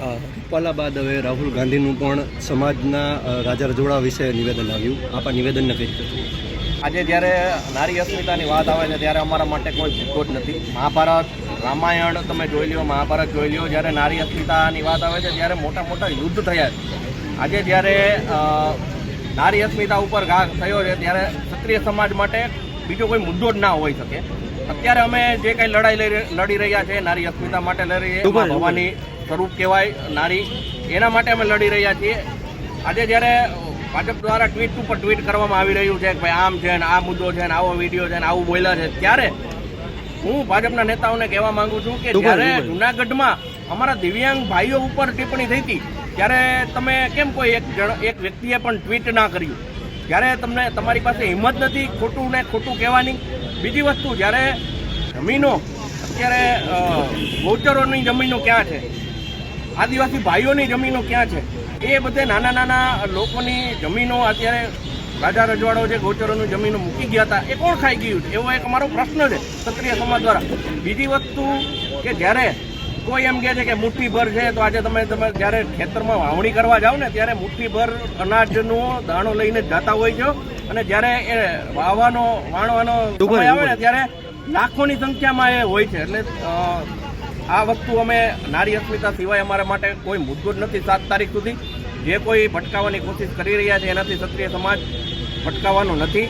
રૂપાલા બાદ હવે રાહુલ ગાંધીનું પણ સમાજના રાજા રજોડા વિશે નિવેદન આવ્યું. આપ નિવેદનને કઈ રીતે આજે જ્યારે નારી અસ્મિતાની વાત આવે છે ત્યારે અમારા માટે કોઈ ભૂખો નથી. મહાભારત રામાયણ તમે જોઈ લ્યો મહાભારત જોઈ લ્યો. જ્યારે નારી અસ્મિતાની વાત આવે છે ત્યારે મોટા મોટા યુદ્ધ થયા છે. આજે જ્યારે નારી અસ્મિતા ઉપર ઘા થયો છે ત્યારે ક્ષત્રિય સમાજ માટે બીજો કોઈ મુદ્દો જ ના હોઈ શકે. અત્યારે અમે જે કંઈ લડાઈ લઈ લડી રહ્યા છે નારી અસ્મિતા માટે લડી રહ્યા. ભવાની સ્વરૂપ કહેવાય નારી. એના માટે અમે લડી રહ્યા છીએ. આજે જ્યારે ભાજપ દ્વારા ટ્વીટ ઉપર ટ્વીટ કરવામાં આવી રહ્યું છે કે ભાઈ આમ છે ને આ મુદ્દો છે ને આવો વીડિયો છે ને આવું બોલ્યા છે ત્યારે હું ભાજપના નેતાઓને કહેવા માંગુ છું કે જ્યારે જુનાગઢમાં અમારા દિવ્યાંગ ભાઈઓ ઉપર ટિપ્પણી થઈ હતી ત્યારે તમે કેમ કોઈ એક જણ એક વ્યક્તિએ પણ ટ્વીટ ના કર્યું? જ્યારે તમને તમારી પાસે હિંમત નથી ખોટું ને ખોટું કહેવાની. બીજી વસ્તુ જ્યારે જમીનો અત્યારે ગોચરોની ગૌચરોની જમીનો ક્યાં છે? આદિવાસી ભાઈઓની જમીનો ક્યાં છે? એ બધે નાના નાના લોકોની જમીનો અત્યારે રાજા રજવાડો જે ગોચરોની જમીનો મૂકી ગયા હતા એ કોણ ખાઈ ગયું એવો એક અમારો પ્રશ્ન છે ક્ષત્રિય સમાજ દ્વારા. બીજી વસ્તુ કે જ્યારે કોઈ એમ કહે છે કે મુઠ્ઠીભર છે તો આજે તમે તમે જ્યારે ખેતરમાં વાવણી કરવા જાઓ ને ત્યારે મુઠ્ઠીભર અનાજનો દાણો લઈને જતા હોય છો. અને જ્યારે એ વાવવાનો વાણવાનો સમય આવે ને ત્યારે લાખોની સંખ્યામાં એ હોય છે. એટલે આ વસ્તુ અમે નારી અસ્મિતા સિવાય અમારા માટે કોઈ મુદ્દો જ નથી સાત તારીખ સુધી. જે કોઈ ભટકાવવાની કોશિશ કરી રહ્યા છે એનાથી ક્ષત્રિય સમાજ ભટકાવવાનો નથી.